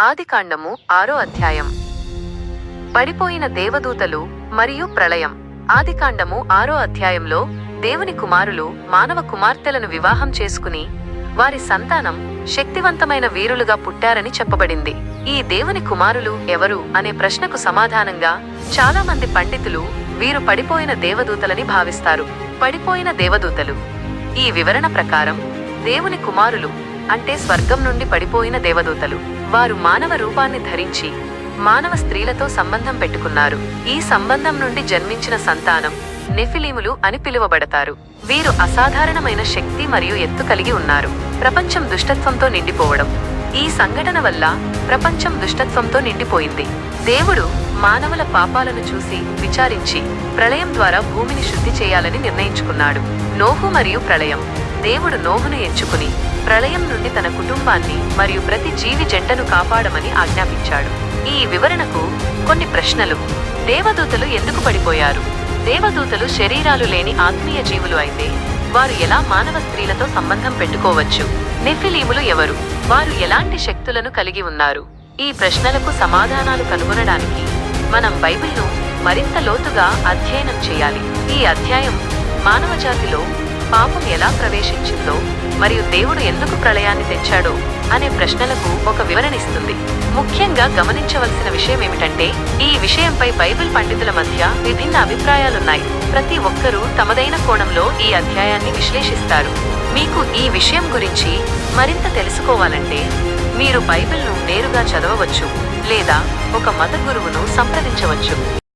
ఆదికాండము ఆరో అధ్యాయం. పడిపోయిన దేవదూతలు మరియు ప్రళయం. ఆదికాండము ఆరో అధ్యాయంలో దేవుని కుమారులు మానవ కుమార్తెలను వివాహం చేసుకుని వారి సంతానం శక్తివంతమైన వీరులుగా పుట్టారని చెప్పబడింది. ఈ దేవుని కుమారులు ఎవరు అనే ప్రశ్నకు సమాధానంగా చాలా మంది పండితులు వీరు పడిపోయిన దేవదూతలని భావిస్తారు. పడిపోయిన దేవదూతలు. ఈ వివరణ ప్రకారం దేవుని కుమారులు అంటే స్వర్గం నుండి పడిపోయిన దేవదూతలు. వారు మానవ రూపాన్ని ధరించి మానవ స్త్రీలతో సంబంధం పెట్టుకున్నారు. ఈ సంబంధం నుండి జన్మించిన సంతానం నెఫిలీములు అని పిలువబడతారు. వీరు అసాధారణమైన శక్తి మరియు ఎత్తు కలిగి ఉన్నారు. ప్రపంచం దుష్టత్వంతో నిండిపోవడం. ఈ సంఘటన వల్ల ప్రపంచం దుష్టత్వంతో నిండిపోయింది. దేవుడు మానవుల పాపాలను చూసి విచారించి ప్రళయం ద్వారా భూమిని శుద్ధి చేయాలని నిర్ణయించుకున్నాడు. నోహు మరియు ప్రళయం. దేవుడు నోహును ఎంచుకుని ప్రళయం నుండి తన కుటుంబాన్ని మరియు ప్రతి జీవి జంటను కాపాడమని ఆజ్ఞాపించాడు. ఈ వివరణకు కొన్ని ప్రశ్నలు. దేవదూతలు ఎందుకు పడిపోయారు? దేవదూతలు శరీరాలు లేని ఆత్మీయ జీవులు అయితే వారు ఎలా మానవ స్త్రీలతో సంబంధం పెట్టుకోవచ్చు? నెఫిలీములు ఎవరు? వారు ఎలాంటి శక్తులను కలిగి ఉన్నారు? ఈ ప్రశ్నలకు సమాధానాలు కనుగొనడానికి మనం బైబిల్ను మరింత లోతుగా అధ్యయనం చేయాలి. ఈ అధ్యాయం మానవజాతిలో పాపం ఎలా ప్రవేశించిందో మరియు దేవుడు ఎందుకు ప్రళయాన్ని తెచ్చాడో అనే ప్రశ్నలకు ఒక వివరణిస్తుంది ముఖ్యంగా గమనించవలసిన విషయం ఏమిటంటే ఈ విషయంపై బైబిల్ పండితుల మధ్య విభిన్న అభిప్రాయాలున్నాయి. ప్రతి ఒక్కరూ తమదైన కోణంలో ఈ అధ్యాయాన్ని విశ్లేషిస్తారు. మీకు ఈ విషయం గురించి మరింత తెలుసుకోవాలంటే మీరు బైబిల్ను నేరుగా చదవవచ్చు లేదా ఒక మత గురువును సంప్రదించవచ్చు.